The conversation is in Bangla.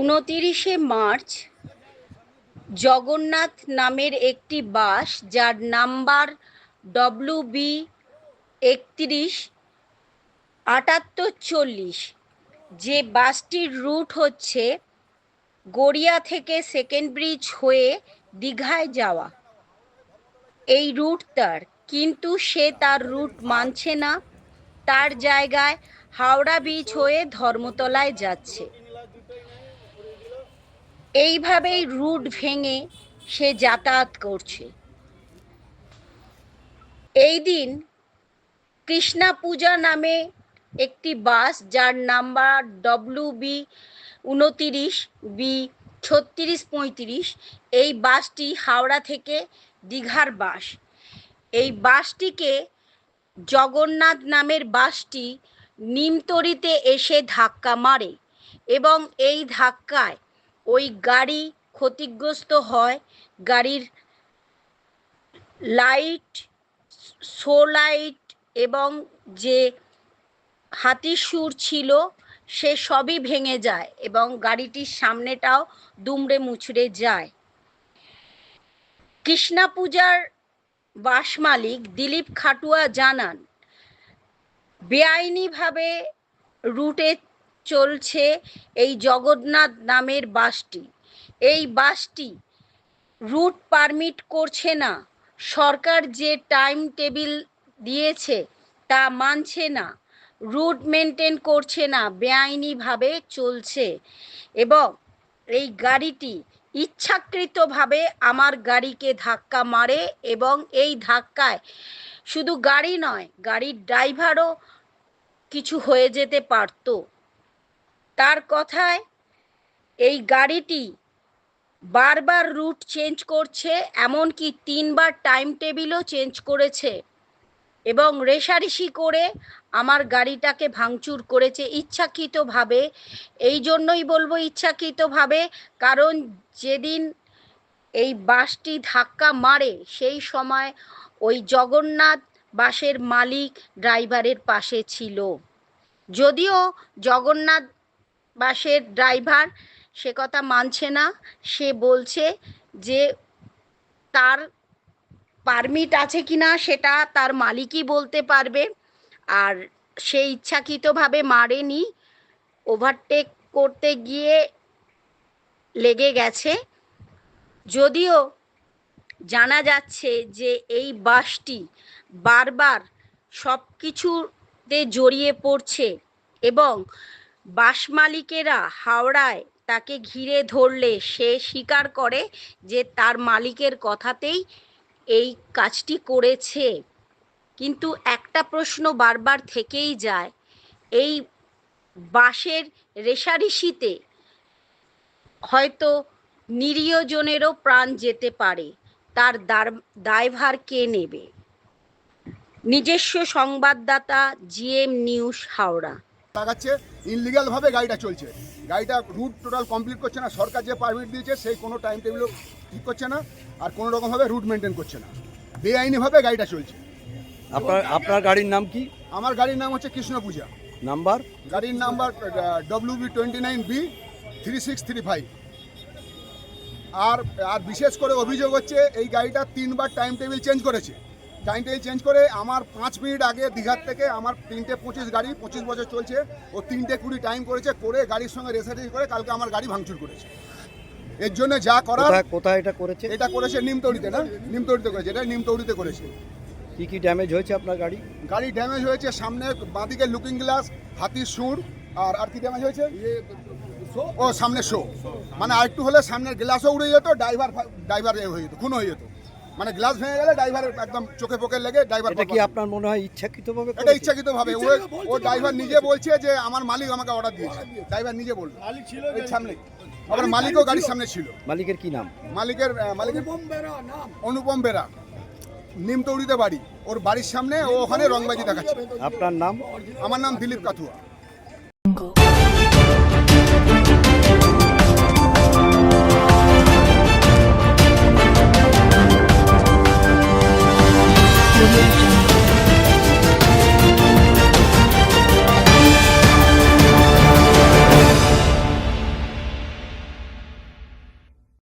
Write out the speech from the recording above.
উনতিরিশে মার্চ জগন্নাথ নামের একটি বাস, যার নাম্বার ডব্লিউ বি একত্রিশ আটাত্তর চল্লিশ। যে বাসটির রুট হচ্ছে গড়িয়া থেকে সেকেন্ড ব্রিজ হয়ে দীঘায় যাওয়া। এই রুট তার, কিন্তু সে তার রুট মানছে না। তার জায়গায় হাওড়া ব্রিজ হয়ে ধর্মতলায় যাচ্ছে। এইভাবেই রুট ভেঙে সে যাতায়াত করছে। এই দিন কৃষ্ণা পূজা নামে একটি বাস যার নাম্বার ডব্লিউ বি উনতিরিশ বি ছত্রিশ পঁয়ত্রিশ, এই বাসটি হাওড়া থেকে দীঘার বাস। এই বাসটিকে জগন্নাথ নামের বাসটি নিমতরিতে এসে ধাক্কা মারে এবং এই ধাক্কায় ওই গাড়ি ক্ষতিগ্রস্ত হয়। গাড়ির লাইট শো লাইট এবং যে হাতির সুর ছিল, সে সবই ভেঙে যায় এবং গাড়িটির সামনেটাও দুমড়ে মুচড়ে যায়। কৃষ্ণা পূজার বাস মালিক দিলীপ খাটুয়া জানান, বেআইনিভাবে রুটে চলছে এই জগন্নাথ নামের বাসটি। এই বাসটি রুট পারমিট করছে না। সরকার যে টাইম টেবিল দিয়েছে তা মানছে না। রুট মেনটেন করছে না, বেআইনিভাবে চলছে। এবং এই গাড়িটি ইচ্ছাকৃতভাবে আমার গাড়িকে ধাক্কা মারে এবং এই ধাক্কায় শুধু গাড়ি নয়, গাড়ির ড্রাইভারও কিছু হয়ে যেতে পারতো। তার কথায় এই গাড়িটি বারবার রুট চেঞ্জ করছে, এমনকি তিনবার টাইম টেবিলও চেঞ্জ করেছে এবং রেশারেশি করে আমার গাড়িটাকে ভাঙচুর করেছে ইচ্ছাকৃতভাবে। এই জন্যই বলব ইচ্ছাকৃতভাবে, কারণ যেদিন এই বাসটি ধাক্কা মারে, সেই সময় ওই জগন্নাথ বাসের মালিক ড্রাইভারের পাশে ছিল। যদিও জগন্নাথ বাসের ড্রাইভার, সে কথা মানছে না। সে বলছে যে, তার পারমিট আছে কি না সেটা তার মালিকই বলতে পারবে। আর সে ইচ্ছাকৃতভাবে মারেনি। ওভারটেক করতে গিয়ে লেগে গেছে। যদিও জানা যাচ্ছে যে এই বাসটি বারবার সব কিছুতে জড়িয়ে পড়ছে এবং বাস মালিকেরা হাওড়ায় তাকে ঘিরে ধরলে সে স্বীকার করে যে তার মালিকের কথাতেই এই কাজটি করেছে। কিন্তু একটা প্রশ্ন বারবার থেকেই যায়, এই বাসের রেশারেশিতে হয়তো নিরীহজনেরও প্রাণ যেতে পারে, তার দায়ভার কে নেবে? নিজস্ব সংবাদদাতা জিএম নিউজ হাওড়া। লাগাচ্ছে ইনলিগালভাবে গাড়িটা চলছে। গাড়িটা রুট টোটাল কমপ্লিট করছে না সরকার যে পারমিট দিয়েছে সেই কোনো টাইম টেবিলও ঠিক করছে না আর কোনো রকমভাবে রুট মেনটেন করছে না। বেআইনিভাবে গাড়িটা চলছে। আপনার আপনার গাড়ির নাম কি? আমার গাড়ির নাম হচ্ছে কৃষ্ণ পূজা। নাম্বার? গাড়ির number W B twenty nine B three six three five আর আর বিশেষ করে অভিযোগ হচ্ছে এই গাড়িটা তিনবার টাইম টেবিল চেঞ্জ করেছে। টাইম টেবিল চেঞ্জ করে আমার পাঁচ মিনিট আগে দীঘার থেকে আমার তিনটে পঁচিশ গাড়ি পঁচিশ বছর চলছে। ও তিনটে কুড়ি টাইম করেছে করে গাড়ির সঙ্গে রেসারেসি করে কালকে আমার গাড়ি ভাঙচুর করেছে। এর জন্য যা করার কোথায় কোথায় এটা করেছে? এটা করেছে নিমতৌড়িতে না? নিমতৌড়িতে করেছে এটা নিমতৌড়িতে করেছে। কি কি ড্যামেজ হয়েছে আপনার গাড়ি? গাড়ি ড্যামেজ হয়েছে সামনে বাঁদিকে লুকিং গ্লাস হাতির সুর আর আর কি ড্যামেজ হয়েছে? ও সামনে শো। মানে আরেকটু হলে সামনের গ্লাসও উড়ে যেত ড্রাইভার ড্রাইভার হয়ে যেত খুন হয়ে যেত। মানে গ্লাস ভেঙে গেলে ড্রাইভার একদম চোখে পোকে লেগে ড্রাইভার এটা কি আপনার মনে হয় ইচ্ছাকৃতভাবে এটা করেছে? ইচ্ছাকৃত ভাবে ও ও ড্রাইভার নিজে বলছে যে আমার মালিক আমাকে অর্ডার দিয়েছে। ড্রাইভার নিজে বলল মালিক এই সামনে। আবার মালিকও গাড়ির সামনে ছিল। মালিকের কি নাম? মালিকের মালিকের অনুপম বেরা নিমতৌড়িতে বাড়ি। ওর বাড়ির সামনে ও ওখানে রংবাজি দেখাচ্ছে। আপনার নাম? আমার নাম দিলীপ কাথুয়া।